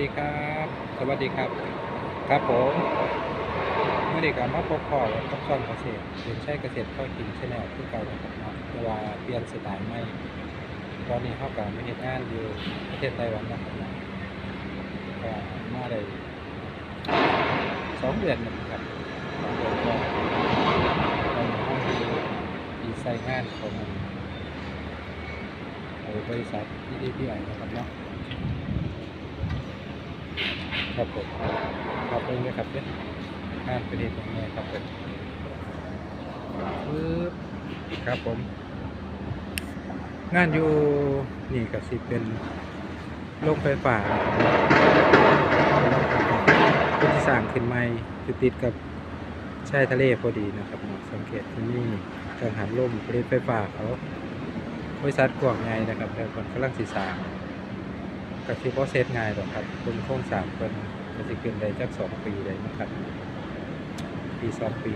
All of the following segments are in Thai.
ดีครับ สวัสดีครับ ครับผมเมื่อเด็กกับมาพบพ่อกับช่องเกษตรเป็นใช้เกษตรข้อกินชแนลคือเก่านะครับเนาะแต่ว่าเปลี่ยนสไตล์ใหม่ตอนนี้เขากับมาเฮ็ดงานอยู่ประเทศไต้หวันนะครับก็มาได้สองเดือนนะครับสองเดือนก็ตอนนี้เขาอยู่ดีไซน์งานของบริษัทที่ดีที่ไอนะครับเนาะ ครับผมครับเองเลยครับเนี่ยงานเป็นเหตุของแม่ครับผมปึ๊บครับผม งานอยู่นี่ก็สิเป็นโรงไฟฟ้าเป็นที่สร้างขึ้นใหม่คือติดกับชายทะเลพอดีนะครับ สังเกตที่นี่กังหันลมผลิตไฟฟ้าเขาบริษัทกวางใหญ่นะครับแล้วคนกำลังสีสาง ก็สิบ่เสร็จง่ายดอกครับเพิ่นโครงสางเพิ่นก็สิขึ้นได้จัก2ปีได้นะครับ ปี2ปี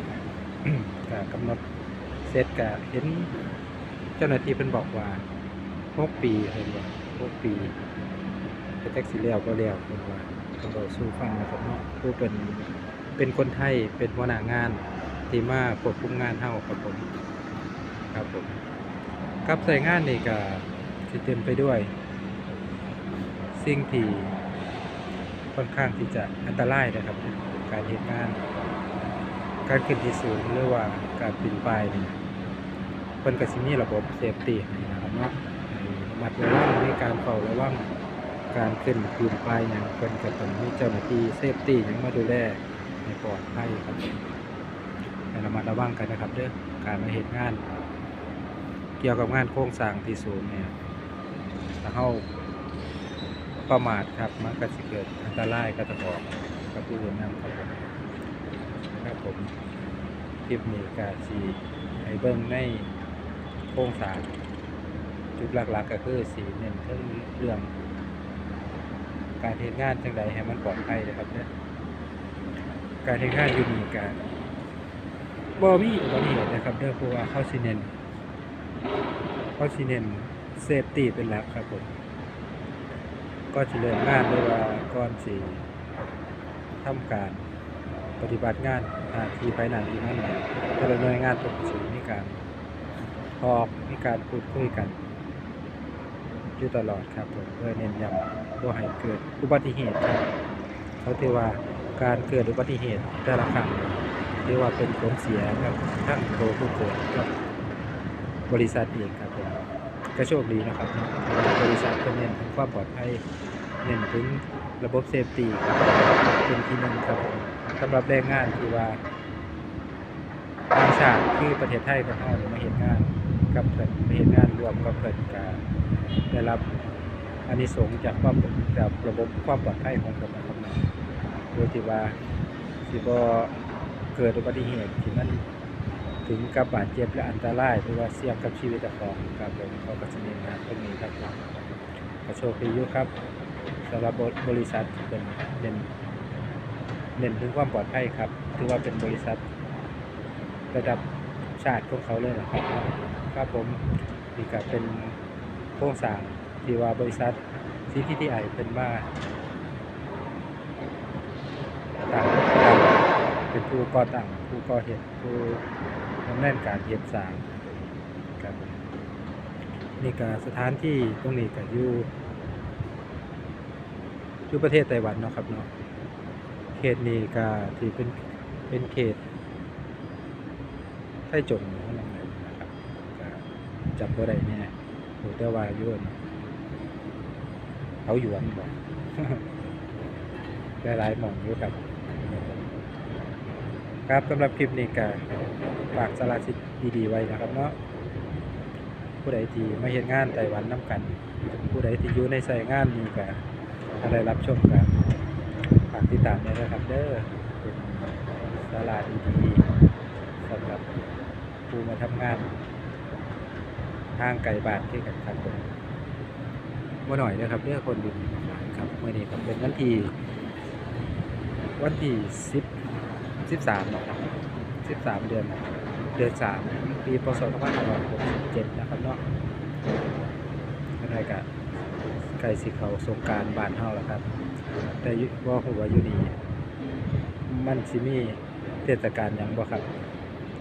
ก็กำหนดเสร็จก็เห็นเจ้าหน้าที่เพิ่นบอกว่า6ปีเพิ่นว่า6ปีก็จักสิแล้วบ่แล้วเพิ่นว่าเพิ่นก็สู้ฟังนะครับเนาะผู้เป็นเป็นคนไทยเป็นหัวหน้างานที่มาควบคุมงานเฮาครับผมครับผมครับใส่งานนี่ก็เต็มไปด้วย สิ่งที่ค่อนข้างที่จะอันตรายนะครับ การเหตุงานการขึ้นที่สูงหรือว่าการปีนป่ายนี่เพิ่นก็สิมีระบบเซฟตี้นะครับเนาะให้ระมัดระวังในการเฝ้าระวังการขึ้นปีนป่ายหยังเพิ่นก็ต้องมีเจ้าหน้าที่เซฟตี้ยังมาดูแลให้ปลอดภัยครับให้ระมัดระวังกันนะครับเด้อการมาเฮ็ดงาน เกี่ยวกับงานโครงสร้างที่สูงเนี่ยถ้าเฮา ประมาทครับมันก็สิเกิดอันตรายกระบออกกับผู้อื่นนำครับผมครับผมคลิปนี้ก็สีให้เบิ่งในโครงสร้างจุดหลักๆก็คือสีเน้นเรื่องเรื่อง การเฮ็ดงานจังใดให้มันปลอดภัยนะครับเนี่ยการเฮ็ดงานอยู่นี่ก็บ่มีอุบัติเหตุนะครับเด้อเพราะว่าเขาสิเน้นเขาสิเน้นเซฟตี้เป็นหลักครับผม ก็จะเริ่มงานด้วยว่าก่อนสิทำการปฏิบัติงานหน้าที่ภายในที่นั่นเนี่ยแต่ละหน่วยงานต้องสิมีการพอกมีการพูดคุยกันอยู่ตลอดครับผมเพื่อเน้นย้ำบ่ให้เกิดอุบัติเหตุครับเขาถือว่าการเกิดอุบัติเหตุแต่ละครั้งถือว่าเป็นผลเสียกับทั้งตัวผู้เกิดกับบริษัทเองครับผม ก็โชคดีนะครับบริษัทก็เน้นถึงความปลอดภัยเน้นถึงระบบเซฟตี้ครับเป็นที่หนึ่งครับสำหรับแรงงานที่ว่าต่างชาติคือประเทศไทยของเราเนี่ยมาเห็นงานกับเพิ่นมาเห็นงานรวมกับเพิ่นก็ได้รับอานิสงส์จากความจากระบบความปลอดภัยของเพิ่นนะครับเนาะโดยที่ว่าสิบ่เกิดอุบัติเหตุที่มัน ถึงกับบาดเจ็บและอันตรายหรือว่าเสี่ยงกับชีวิตเจ้าของครับผมเขาก็จะเน้นงานตรงนี้ครับผมก็โชคดีอยู่ครับสำหรับบริษัทเป็นเน้นเน้นถึงความปลอดภัยครับถือว่าเป็นบริษัท ระดับชาติของเขาเลยนะครับครับผมนี่ก็เป็นโครงสร้างที่ว่าบริษัท CTTI เป็นมาตั้งตั้งเป็นผู้ก่อตั้งผู้ก่อเหตุผู้ ดำเนินการเฮ็ดสางครับนี่ก็สถานที่ตรงนี้ก็อยู่อยู่ประเทศไต้หวันเนาะครับเนาะเขตนี้ก็ที่เป็นเป็นเขตไต้จงนั่นแหละนะครับจับบ่ได้แน่รู้แต่วาอยู่นเขาหยวนบ่หลายๆหม่องอยู่ครับ ครับสำหรับคลิปนี้ก็ ฝากสาระสิทธิ์ดีๆไว้นะครับเนาะผู้ใดที่มาเห็นงานไต้หวันน้กัน ผู้ใดที่อยู่ในสายงานนี้ก็ถ้าได้รับชมกันฝากติดตามด้วยครับเด้อเป็นสาระดีๆสำหรับผู้มาทำงานทางไก่บานที่กันครับผมว่าหน่อยนะครับเด้อคนดินครับเมื่อนี้ก็เป็นวันที่วันที่สิบสิบสามนะครับสิบสามเดือนเดือนสามปีพศสองพันหกสิบเจ็ดนะครับเนาะอะไรกันใกล้สิเขาสงกรารบานเฮาแล้วครับ แต่อยู่บ่ฮู้ว่าอยู่นี่มันสิมีเทศกาลยังบ่ครับ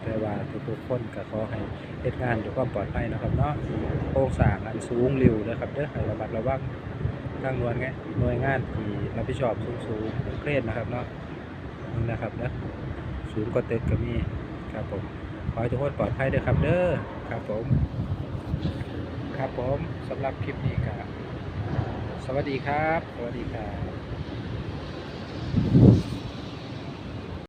แต่ว่าทุกๆคนก็ขอให้เฮ็ดงานด้วยความปลอดภัยนะครับเนาะโครงสร้างอันสูงริวนะครับเด้อให้ระมัดระวังทางหน่วยงานหน่วยงานที่รับผิดชอบสูงๆเครนนะครับเนาะนี่นะครับเด้อสูงกว่าตึกก็มีครับผม ขอให้ทุกคนปลอดภัยด้วยครับเด้อครับผม ครับผมสำหรับคลิปนี้ครับสวัสดีครับ สวัสดีครับ